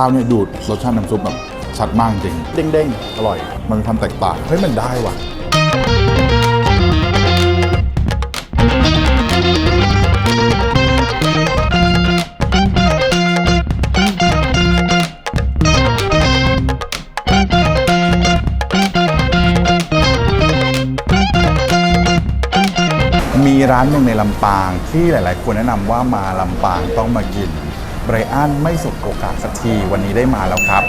ข้าวเนี่ยดูดรสชาติน้ำซุปแบบชัดมากจริงเด้งๆ อร่อย มันมีความแตกต่างเฮ้ยมันได้ว่ะมีร้านหนึ่งในลำปางที่หลาย ๆ คนแนะนำว่ามาลำปางต้องมากิน ไบรอันไม่สบโอกาสสักทีวันนี้ได้มาแล้วครับ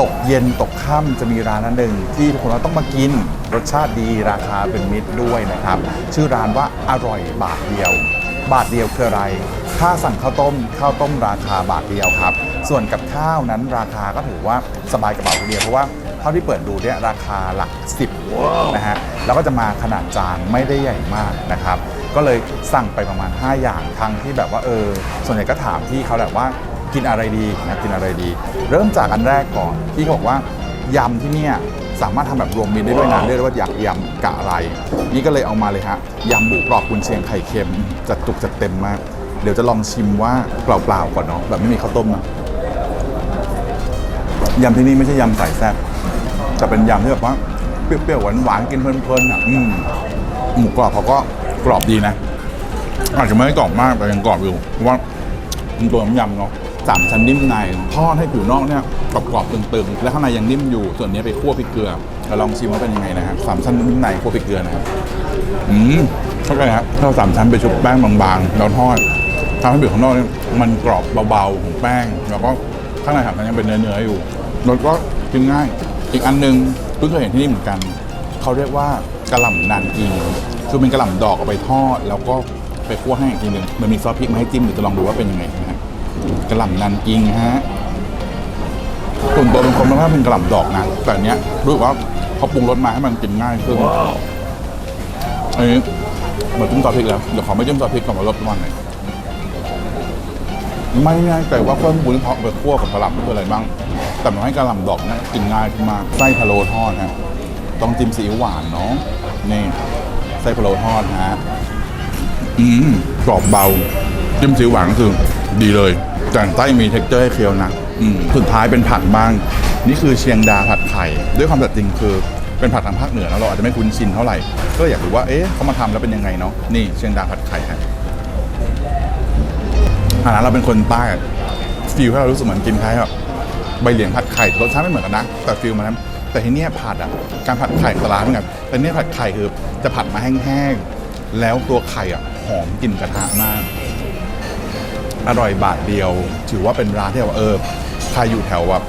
ตกเย็นตกค่ำจะมีร้านนั้นหนึ่งที่ทุกคนว่าต้องมากิน รสชาติดีราคาเป็นมิตรด้วยนะครับ ชื่อร้านว่าอร่อยบาทเดียว บาทเดียวคืออะไร ถ้าสั่งข้าวต้มข้าวต้มราคาบาทเดียวครับ ส่วนกับข้าวนั้นราคาก็ถือว่าสบายกระเป๋าทีเดียวเพราะว่าเท่าที่เปิดดูเนี่ยราคาหลักสิบนะฮะแล้วก็จะมาขนาดจานไม่ได้ใหญ่มากนะครับ ก็เลยสั่งไปประมาณ 5 อย่างทั้งที่แบบว่าเออส่วนใหญ่ก็ถามพี่เขาแหละว่า กินอะไรดีนะกินอะไรดี เริ่มจากอันแรกก่อนพี่เขาบอกว่ายำที่เนี่ยสามารถทำแบบรวมมิตรได้ด้วยนะเรียกได้ว่าอยากยำกะอะไร นี่ก็เลยเอามาเลยฮะยำหมูกรอบกุนเชียงไข่เค็มจัดจุกจัดเต็มมาก เดี๋ยวจะลองชิมว่าเปล่าๆก่อนเนาะแบบไม่มีข้าวต้มนะยำที่นี่ไม่ใช่ยำใส่แซ่บแต่เป็นยำที่แบบว่าเปรี้ยวๆหวานๆกินเพลินๆอะอืมหมูกรอบเขาก็กรอบดีนะอาจจะไม่ได้กรอบมากแต่ยังกรอบอยู่เพราะว่ามันตัวน้ำยำเนาะ สามชั้นนิ่มในทอดให้ผิวนอกเนี่ยกรอบๆตึงๆ และข้างในยังนิ่มอยู่ ส่วนนี้ไปคั่วพริกเกลือเราลองชิมว่าเป็นยังไงนะฮะสามชั้นนิ่มในคั่วพริกเกลือนะครับอืมเข้าใจครับเราสามชั้นไปชุบแป้งบางๆแล้วทอดทำให้ผิวข้างนอกเนี่ยมันกรอบเบาๆของแป้ง แล้วก็ข้างในครับมันยังเป็นเนื้อๆอยู่รสก็กินง่าย อีกอันหนึงเพิ่งเคยเห็นที่นี่เหมือนกัน เขาเรียกว่ากระหล่ำนานกิงคือเป็นกระหล่ำดอกเอาไปทอด แล้วก็ไปคั่วให้อีกทีหนึ่งมันมีซอสพริกมาให้จิ้มเดี๋ยวจะลองดูว่าเป็นยังไงนะฮะ กระหล่ำนานกิงฮะส่วนตัวเป็นคนไม่ค่อยเป็นกระหล่ำดอกนะแต่อันเนี้ยรู้สึกว่าเขาปรุงรสมาให้มันกินง่ายขึ้นอันนี้เหมือนจิ้มซอสพริกแล้วเดี๋ยวขอไม่จิ้มซอสพริกก่อนมาลดมันหน่อยไม่แน่ใจว่าเครื่องปรุงที่เขาเอาไปคั่วกับกระหล่ำมันคืออะไรบ้าง แต่มันให้กระหล่ำดอกเนี่ยกินง่ายขึ้นมากไส้พะโล้ทอดฮะต้องจิ้มซีอิ๊วหวานเนาะนี่ไส้พะโล้ทอดฮะอืมกรอบเบาจิ้มซีอิ๊วหวานก็คือดีเลย แต่ไส้มีเท็กเจอร์ให้เคี้ยวนะอืมสุดท้ายเป็นผัดบ้าง นี่คือเชียงดาผัดไข่ ด้วยความสัตย์จริงคือเป็นผัดทางภาคเหนือแล้วเราอาจจะไม่คุ้นชินเท่าไหร่ ก็เลยอยากรู้ว่าเอ๊ะเขามาทำแล้วเป็นยังไงเนาะนี่เชียงดาผัดไข่ฮะฐานะเราเป็นคนใต้อะฟีลให้เรารู้สึกเหมือนกินคล้ายแบบใบเหลียงผัดไข่รสชาติไม่เหมือนกันนะแต่ฟีลมันนั้นแต่ที่เนี่ยผัดอะการผัดไข่ตลาดเหมือนกันแต่เนี่ยผัดไข่คือจะผัดมาแห้งๆแล้วตัวไข่อะหอมกลิ่นกระทะมาก อร่อยบาทเดียว ถือว่าเป็นร้านที่แบบเออใครอยู่แถวแบบ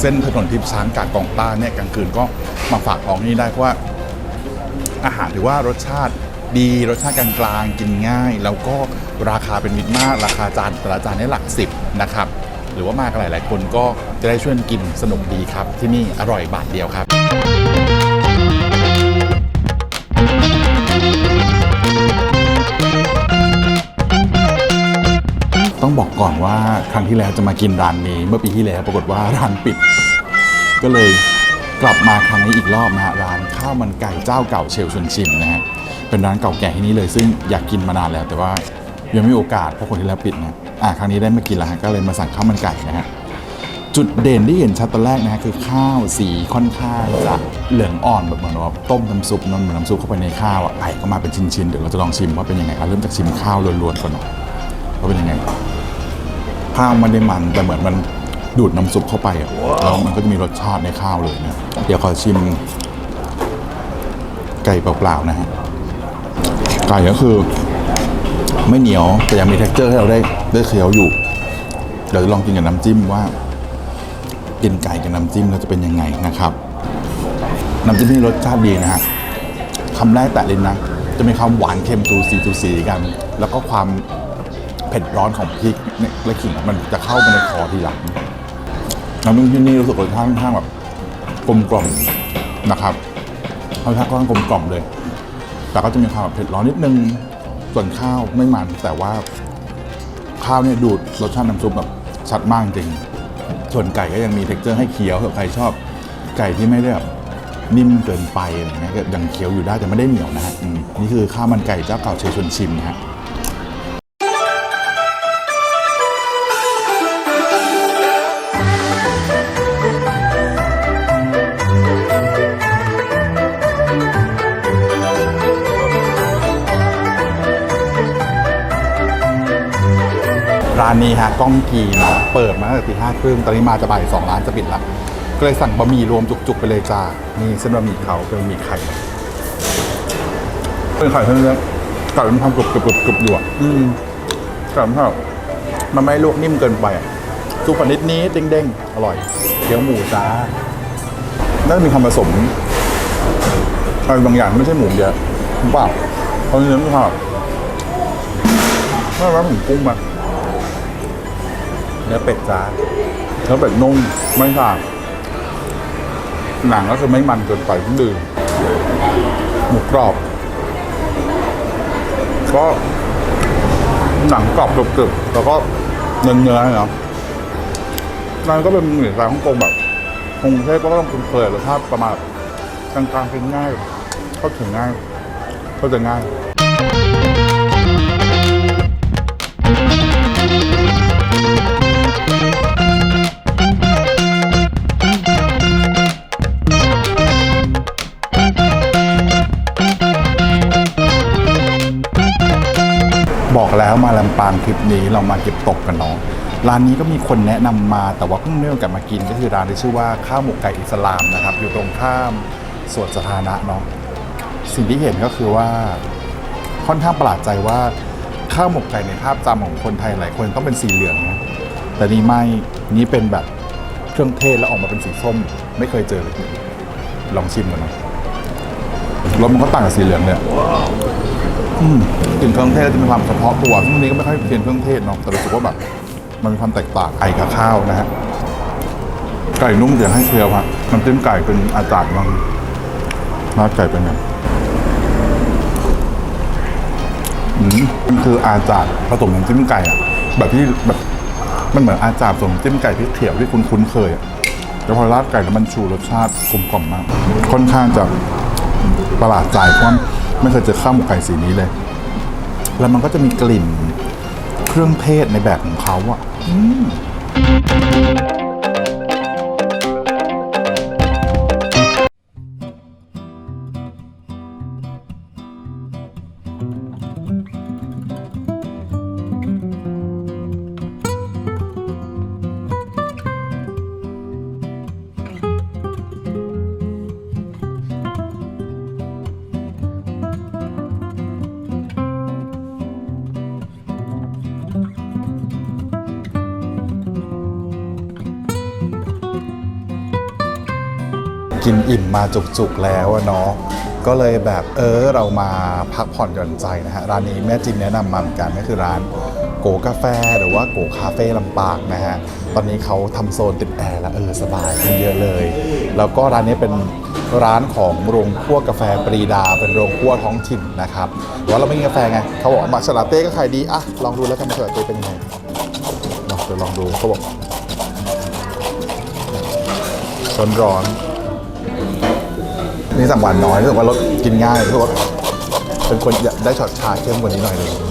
เส้นถนนทิพย์ช้างกาดกองต้าเนี่ยกลางคืนก็มาฝากท้องที่นี่ได้เพราะว่าอาหารถือว่ารสชาติดีรสชาติกลางๆกินง่าย แล้วก็ราคาเป็นมิตรมาก ราคาจานแต่ละจานเนี่ยหลักสิบนะครับหรือว่ามากันหลายๆคนก็จะได้ช่วยกินสนุกดีครับ ที่นี่อร่อยบาทเดียวครับ ต้องบอกก่อนว่าครั้งที่แล้วจะมากินร้านนี้ เมื่อปีที่แล้วปรากฏว่าร้านปิด ก็เลยกลับมาครั้งนี้อีกรอบนะฮะร้านข้าวมันไก่เจ้าเก่าเชลชวนชิมนะฮะเป็นร้านเก่าแก่ที่นี่เลยซึ่งอยากกินมานานแล้ว แต่ว่ายังไม่มีโอกาสเพราะคนที่แล้วปิดนะอะครั้งนี้ได้มากินแล้วฮะก็เลยมาสั่งข้าวมันไก่นะฮะจุดเด่นที่เห็นชัดตอนแรกนะฮะคือข้าวสีค่อนข้างจะเหลืองอ่อนแบบเหมือนว่าต้มน้ำซุปนนเหมือนน้ำซุปเข้าไปในข้าวอะไก่ก็มาเป็นชิ้นๆเดี๋ยวเราจะลองชิมว่าเป็นยังไงครับเริ่มจากชิมข้าวล้วนๆก่อนเนาะว่าเป็นยังไง ข้าวไม่ได้มัน แต่เหมือนมันดูดน้ำซุปเข้าไปอะแล้วมันก็จะมีรสชาติในข้าวเลยนะเดี๋ยวขอชิม ไก่เปล่าๆนะฮะไก่ก็คือ ไม่เหนียวแต่ยังมี t e x t อร์ให้เราได้ได้เคี้ยวอยู่เดี๋ยวจะลองกินกับน้ำจิ้มว่ากินไก่กับน้ำจิ้มแล้วจะเป็นยังไงนะครับ น้ำจิ้มนี่รสชาติดีนะฮะคำแรกแตะลิ้นนะจะมีความหวานเค็มจูสีจูสีกัน แล้วก็ความ เผ็ดร้อนของพริกและขิงมันจะเข้าไปในคอทีหลังน้ำจิ้มที่นี่รู้สึกรสชาติค่อนข้างแบบกลมกล่อมนะครับรสชาติค่อนข้างกลมกล่อมเลย แต่ก็จะมีความแบบเผ็ดร้อนนิดนึงส่วนข้าวไม่มันแต่ว่าข้าวเนี่ยดูดรสชาติน้ำซุปแบบชัดมากจริง ส่วนไก่ก็ยังมีเท็กเจอร์ให้เคี้ยวสำหรับใครชอบ ไก่ที่ไม่ได้แบบนิ่มเกินไปอะไรเงี้ยก็ยังเคี้ยวอยู่ได้แต่ไม่ได้เหนียวนะฮะนี่คือข้าวมันไก่เจ้าเก่าเชยชวนชิมนะฮะ นนี้ฮะก้องกีนะเปิดมาตั้งแต่ตีห้าครึ่งตอนนี้มาจะบ่ายสองร้านจะปิดละก็เลยสั่งบะหมี่รวมจุกๆไปเลยจ้านี่เส้นบะหมี่เขาเป็นบะหมี่ไข่เป็นไข่เท่านั้นนะไก่มันทำกรุบกรุบกรุบกรุบอยู่อะอืมไก่มันทอดมันไม่ลวกนิ่มเกินไปอะซุปอันนิดนี้เด้งๆ อร่อยเกี๊ยวหมูจ้าน่าจะมีความผสมอะไรบางอย่างไม่ใช่หมูเยอะหรือเปล่าเพราะเนื้อมันทอดน่ารักเหมือนกุ้งมา เนื้อเป็ดจ้าเนื้อเป็ดนุ่มไม่ขาดหนังก็คือไม่มันเกินไปทั้งดืมหมูกรอบ ก็หนังกรอบกรึบๆแล้วก็เนื้อเนื้อเนาะนั่นก็เป็นหมือนร้านฮ่องกงแบบกรุงเทพก็ต้องคุ้นเคยรสชาติประมาณกลางๆเป็นง่ายเข้าถึงง่ายเข้าใจง่าย ปางคลิปนี้เรามาเก็บตกกันเนาะร้านนี้ก็มีคนแนะนำมาแต่ว่าเพิ่งได้มีโอกาสมากินก็คือร้านที่ชื่อว่าข้าวหมกไก่อิสลามนะครับ อยู่ตรงข้ามสวนสาธารณะเนาะสิ่งที่เห็นก็คือว่าค่อนข้างประหลาดใจว่าข้าวหมกไก่ในภาพจำของคนไทยหลายคนต้องเป็นสีเหลืองนะแต่นี่ไม่นี่เป็นแบบเครื่องเทศแล้วออกมาเป็นสีส้ม ไม่เคยเจอเลยลองชิมกันนะรสมันก็ต่างกับสีเหลืองเลย อะกลิ่นเครื่องเทศจะมีความเฉพาะตัวซึ่งอันนี้ก็ไม่ค่อยเพียนเครื่องเทศเนาะแต่รู้สึกว่าแบบมันมีความแตกต่างไก่กับข้าวนะฮะไก่นุ่มเดี๋ยวให้เคี้ยวฮะน้ำจิ้มไก่เป็นอาจารย์บ้างราดไก่เป็นไงอืมมันคืออาจารย์ผสมน้ำจิ้มไก่อะแบบที่แบบมันเหมือนอาจารย์ผสมน้ำจิ้มไก่พริกเขียวที่คุณคุ้นเคยอะแล้วพอราดไก่แล้วมันชูรสชาติกลมกล่อมมาก ค่อนข้างจะประหลาดใจเพราะ ไม่เคยเจอข้าวหมกไก่สีนี้เลย แล้วมันก็จะมีกลิ่นเครื่องเทศในแบบของเขาอะ่ะ กินอิ่มมาจุกๆแล้วเนาะก็เลยแบบเออเรามาพักผ่อนหย่อนใจนะฮะร้านนี้แม่จิมแนะนำมาเหมือนกันก็คือร้านโกกาแฟหรือว่าโกคาเฟ่ลำปางนะฮะตอนนี้เขาทำโซนติดแอร์แล้วเออสบายขึ้นเยอะเลย แล้วก็ร้านนี้เป็นร้านของโรงคั่วกาแฟปรีดา เป็นโรงคั่วท้องถิ่นนะครับว่าเราไม่มีกาแฟไงเขาบอกมาชาลาเต้ก็ขายดีอะลองดูแล้วกันมาชาลาเต้เป็นยังไงเนาะเดี๋ยวลองดูเขาบอกร้อนๆ นี่สั่งหวานน้อยรู้สึกว่ารสกินง่ายรู้สึกว่าเป็นคนอยากได้ช็อตชาเข้มกว่านี้หน่อยเลย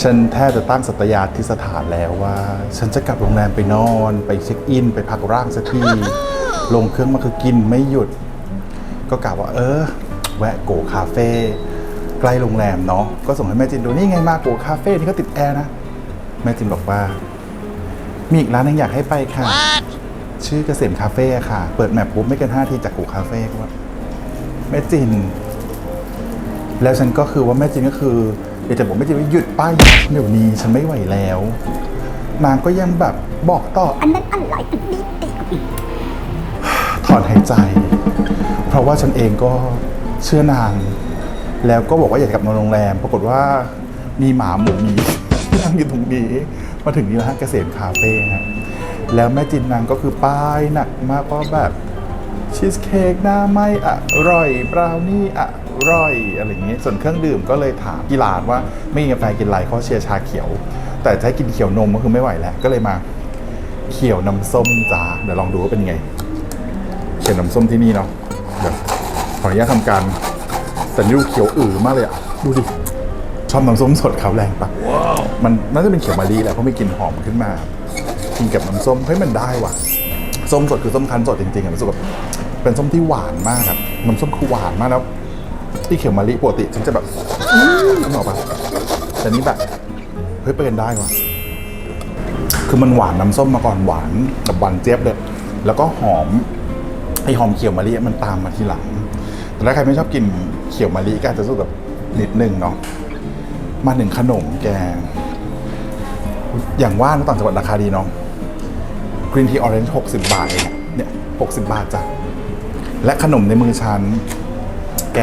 ฉันแทบจะตั้งสัตยาธิสถานแล้วว่า ฉันจะกลับโรงแรมไปนอน ไปเช็คอิน ไปพักร่างสักที ลงเครื่องมาคือกินไม่หยุด ก็กะว่า เออ แวะโกคาเฟ่ใกล้โรงแรมเนาะก็ส่งให้แม่จินดูนี่ไงมาโกคาเฟ่นี่ก็ติดแอร์นะ แม่จินบอกว่า มีอีกร้านหนึงอยากให้ไปค่ะ ชื่อเกษมคาเฟ่อะค่ะ เปิดแมปปุ๊บไม่เกินห้าทีจากโกคาเฟ่ก็ว่าแม่จิน แล้วฉันก็คือว่าแม่จินก็คือ อยากจะบอกแม่จินว่าหยุดป้ายเดี๋ยวนี้ฉันไม่ไหวแล้ว นางก็ยังแบบบอกต่ออันนั้นอร่อยอันนี้เด็กถอนหายใจ เพราะว่าฉันเองก็เชื่อนาง แล้วก็บอกว่าอยากกลับนอนโรงแรม ปรากฏว่ามีหมาหมูหมีนั่งอยู่ตรงนี้มาถึงนี่แล้วฮะเกษมคาเฟ่ฮะแล้วแม่จินนางก็คือป้ายหนักมากว่าแบบชีสเค้กหน้าไม่อร่อยบราวนี่อ ร่อยอะไรอย่างเงี้ยส่วนเครื่องดื่มก็เลยถามที่ร้านว่าไม่มีกาแฟกินอะไรเขาเชียร์ชาเขียว แต่จะให้กินเขียวนมก็คือไม่ไหวแล้วก็เลยมาเขียวน้ำส้มจ้าเดี๋ยวลองดูว่าเป็นยังไง เขียนน้ำส้มที่นี่เนาะเดี๋ยวขออนุญาตทำการแต่นี่ดูเขียวอือมากเลยอะดูดิชอบน้ำส้มสดเขาแรงปะมันน่าจะเป็นเขียวมะลิแหละเพราะมีกลิ่นหอมขึ้นมากินกับน้ำส้มเฮ้ยมันได้ว่ะส้มสดคือส้มคั้นสดจริงๆอะรู้สึกแบบเป็นส้มที่หวานมากครับน้ำส้มคือหวานมากแล้ว ที่เขียวมะลิปกติฉันจะแบบนึกออกปะแต่นี้แบบเฮ้ยเป็นได้ว่ะคือมันหวานน้ำส้มมาก่อนหวานกับหวานเจี๊ยบเลย แล้วก็หอมไอหอมเขียวมะลิมันตามมาทีหลัง แต่ถ้าใครไม่ชอบกินเขียวมะลิก็อาจจะรู้สึกแบบนิดนึงเนาะมาถึงขนมแกอย่างว่านะต่างจังหวัดราคาดีเนาะกรีนทีออเรนจ์หกสิบบาทเองเนี่ยหกสิบาทจ้ะและขนมในมือฉันแก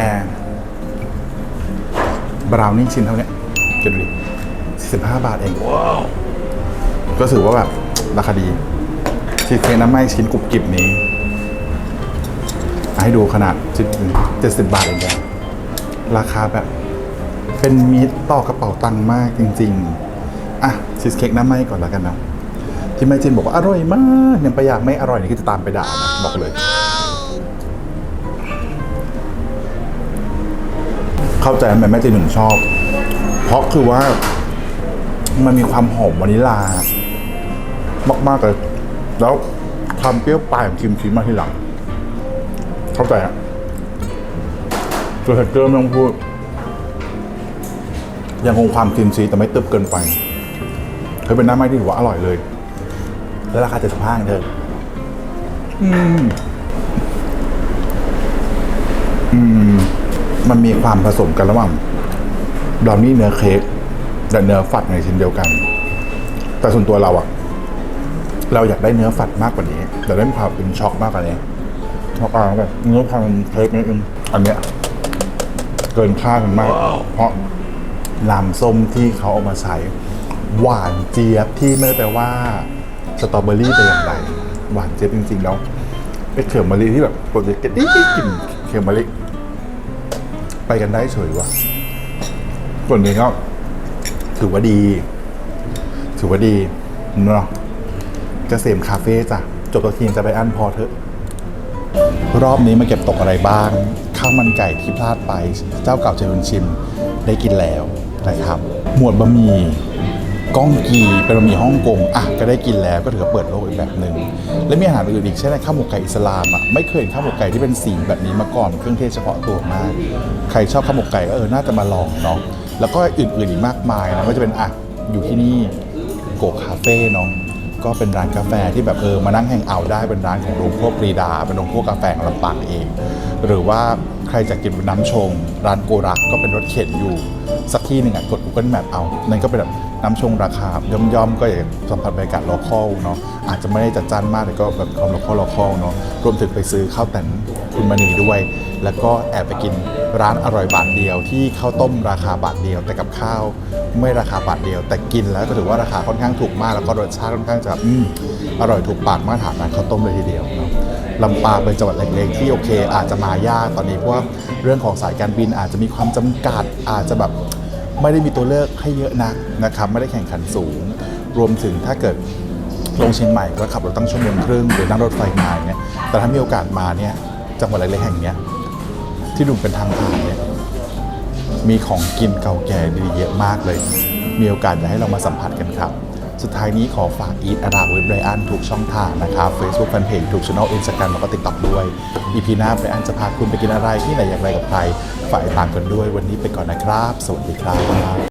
บราวนี่ชิ้นเท่าเนี้ยคิดดูดิสิบห้าบาทเองก็ถือว่าแบบราคาดีชีสเค้กน้ำไหม้ชิ้นกรุบกริบนี้ ให้ดูขนาดชิ้นเจ็ดสิบบาทเองแกราคาแบบ เป็นมิตรต่อกระเป๋าตังค์มากจริง ๆ อะชีสเค้กน้ำไหม้ก่อนแล้วกันนะที่แม่จินบอกว่าอร่อยมากยังไปอยากไม่อร่อยนี่คือจะตามไปด่านะบอกเลย เข้าใจทำไมแม่จินถึงชอบ เพราะคือว่ามันมีความหอมวานิลลามากๆเลยแล้วความเปรี้ยวปลายของครีมชีสมาทีหลัง เข้าใจอะตัวเทคเกอร์ไม่ต้องพูด ยังคงความครีมชีสแต่ไม่ตึบเกินไปเคยเป็นหน้าไม้ที่ถือว่าอร่อยเลย แล้วราคาเจ็ดสิบห้าเธออืม อืม มันมีความผสมกันระหว่างบราวนี่เนื้อเค้กและเนื้อฝัดในชิ้นเดียวกัน แต่ส่วนตัวเราอะเราอยากได้เนื้อฝัดมากกว่านี้อยากได้ความเป็นช็อกมากกว่านี้เพราะอ่าแบบเนื้อพันเค้กนิดนึงอันเนี้ยเกินคาดมันมาก เพราะน้ำส้มที่เขาเอามาใช้ หวานเจี๊ยบที่ไม่ได้แปลว่าสตรอเบอรี่แต่อย่างใดหวานเจี๊ยบจริงๆแล้วเป็นเขียวมะลิที่แบบปกติก็ได้กลิ่นเขียวมะลิ ไปกันได้เฉยว่ะส่วนนี้ก็ถือว่าดี ถือว่าดีเนาะเกษมคาเฟ่จ้ะ จบตัวทีมจะไปอันพอเถอะ รอบนี้มาเก็บตกอะไรบ้าง ข้าวมันไก่ที่พลาดไป เจ้าเก่าเจริญชิม ได้กินแล้วนะครับ หมวดบะหมี่ ก้องกีเป็นบะหมี่ฮ่องกงอะก็ได้กินแล้วก็ถือว่าเปิดโลกอีกแบบหนึ่งและมีอาหารอื่นอีกเช่นข้าวหมกไก่อิสลามอะไม่เคยเห็นข้าวหมกไก่ที่เป็นสีแบบนี้มาก่อนเครื่องเทศเฉพาะตัวมาก ใครชอบข้าวหมกไก่ก็เออน่าจะมาลองเนาะแล้วก็อื่นๆอีกมากมายนะก็จะเป็นอะอยู่ที่นี่โกคาเฟ่เนาะก็เป็นร้านกาแฟที่แบบเออมานั่งแฮงเอาได้เป็นร้านของโรงพวกปรีดา เป็นโรงพวกกาแฟของลำปางเอง หรือว่าใครจะกินน้ำชง ร้านโกรักก็เป็นรถเข็นอยู่ สักที่หนึ่งอะกด Google Map เอานั่นก็เป็นแบบ น้ำชงราคาย่อมๆ ก็อยากสัมผัสบรรยากาศโลคอลเนาะอาจจะไม่ได้จัดจ้านมากแต่ก็แบบความโลคอลโลคอลเนาะรวมถึงไปซื้อข้าวแต่นคุณมณีด้วย แล้วก็แอบไปกินร้านอร่อยบาทเดียวที่ข้าวต้มราคาบาทเดียว แต่กับข้าวไม่ราคาบาทเดียว แต่กินแล้วก็ถือว่าราคาค่อนข้างถูกมากแล้วก็รสชาติค่อนข้างจะอืมอร่อยถูกปากมาตรฐานร้านข้าวต้มเลยทีเดียวเนาะลำปางเป็นจังหวัดเล็กๆที่โอเค อาจจะมายากตอนนี้เพราะว่าเรื่องของสายการบินอาจจะมีความจำกัดอาจจะแบบ ไม่ได้มีตัวเลือกให้เยอะนักนะครับไม่ได้แข่งขันสูง รวมถึงถ้าเกิดลงเชียงใหม่ก็ขับรถตั้งชั่วโมงครึ่งหรือนั่งรถไฟมาเนี่ยแต่ถ้ามีโอกาสมาเนี่ยจังหวัดเล็กๆแห่งเนี้ยที่ดูเป็นทางผ่านเนี่ยมีของกินเก่าแก่ดีเยอะมากเลย มีโอกาสอยากให้เรามาสัมผัสกันครับ สุดท้ายนี้ขอฝากอีทอาราเว็บไบรอันทุกช่องทางนะครับ Facebook Fanpage ทุกช่องอินสตาแกรมแล้วก็ติดต่อด้วยอีพีหน้าไบรอันจะพาคุณไปกินอะไรที่ไหนอย่างไรกับใคร ฝ่ายตามกันด้วยวันนี้ไปก่อนนะครับ สวัสดีครับ